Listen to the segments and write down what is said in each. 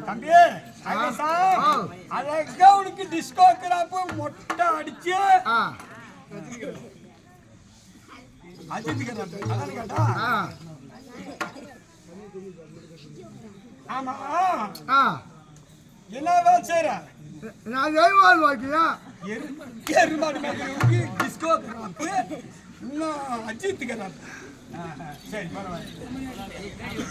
தம்பி அழகா உனக்கு டிஸ்கோ கிராப்பு மொட்டை அடிச்சு. ஆமா. ஆ. என்ன வேலை செய்யற நான் ஜெய்வால் வாக்கியா எரு- எருமாடு மேய்க்கிறவனுக்கு டிஸ்கோ கிராப்பு இன்னும் அஜித் கிராப்பு சரி பரவாயில்ல.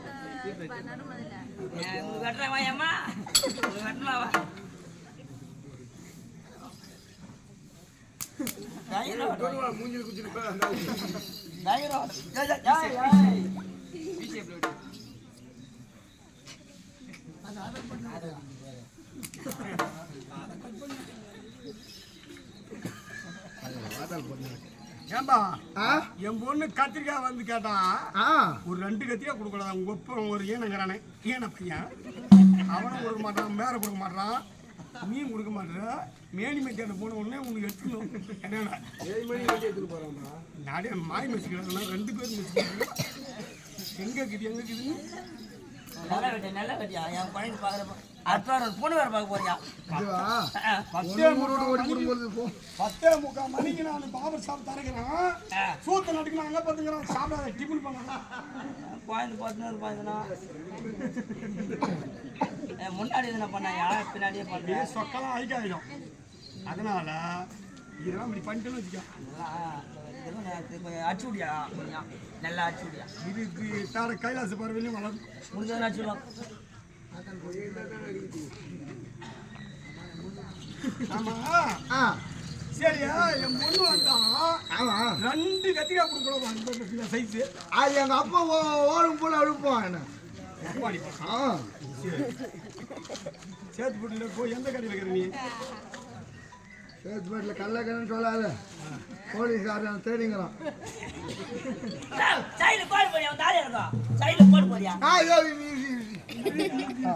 வெட்டுறேன் வாயம்மா வெட்டலாவா மூஞ்சில் ஏன்பா ஆ? என் பொண்ணு கத்திரிக்காய் வந்து கேட்டா ஒரு ரெண்டு கத்திரிக்காய் கொடுக்கூடாது உங்க ஒப்ப ஒரு ஈனங்கிறானே ஈன பையன். அவனும் கொடுக்க மாட்டான் மேல கொடுக்க மாட்டான் நீ கொடுக்க மாட்டேற மேனி மெத்தியான போன உடனே உனக்கு எடுத்துக்கணும். என்னன்னா நாடே மாய் மெச்சிக்கிறாங்க ரெண்டு பேரும் மெச்சிக்கிறாங்க எங்க இருக்குது எங்க இருக்குதுன்னு? நல்லா வெட்டியா நல்லா வெட்டியா என் குழந்தை பாக்குறப்ப அடுத்த வாரம் பொண்ணு வேற பார்க்க போறியா? பத்தே முக்கால் பத்தே முக்கால் மணிக்கு நான் பாபர் சாப்பிட்டு தரக்கிறேன் சூத்த நடுக்கு அங்கே பார்த்துக்கிறேன் சாப்பிடாத டிஃபன் பண்ணலாம் குழந்தை பார்த்துன்னு பாத்துனா முன்னாடி எதுனா பண்ணாயா? பின்னாடியே பண்ண. அப்படியே சொக்கெல்லாம் அழிக்காயிடும். அதனால இதெல்லாம் இப்படி பண்ணிட்டேன்னு வச்சுக்கோ அடிச்சு விடியா நல்லா அடிச்சு விடியா இது இது தார கைலாச பறவையிலையும் வளரும். முடிஞ்சதுன்னு அடிச்சுடலாம் ஆமா. ஆ. சரியா என் பொண்ணு வந்தான் ஆமா. ரெண்டு கத்திரிக்காய் கொடுக்கணும் அந்த சைஸு அது எங்க அப்பா ஓடும் போல அழுப்பான் என்ன? ஆ. சேர்த்து போட்டு போய் எந்த கடையில் இருக்கிற நீ? சேத்துப்பேட்டில் கள்ளக்கன்னு சொல்லாத போலீஸ்காரன் தேடிங்கிறான் சைடில் போடு போறியா இருக்கும் போடு போறியா. ஆ.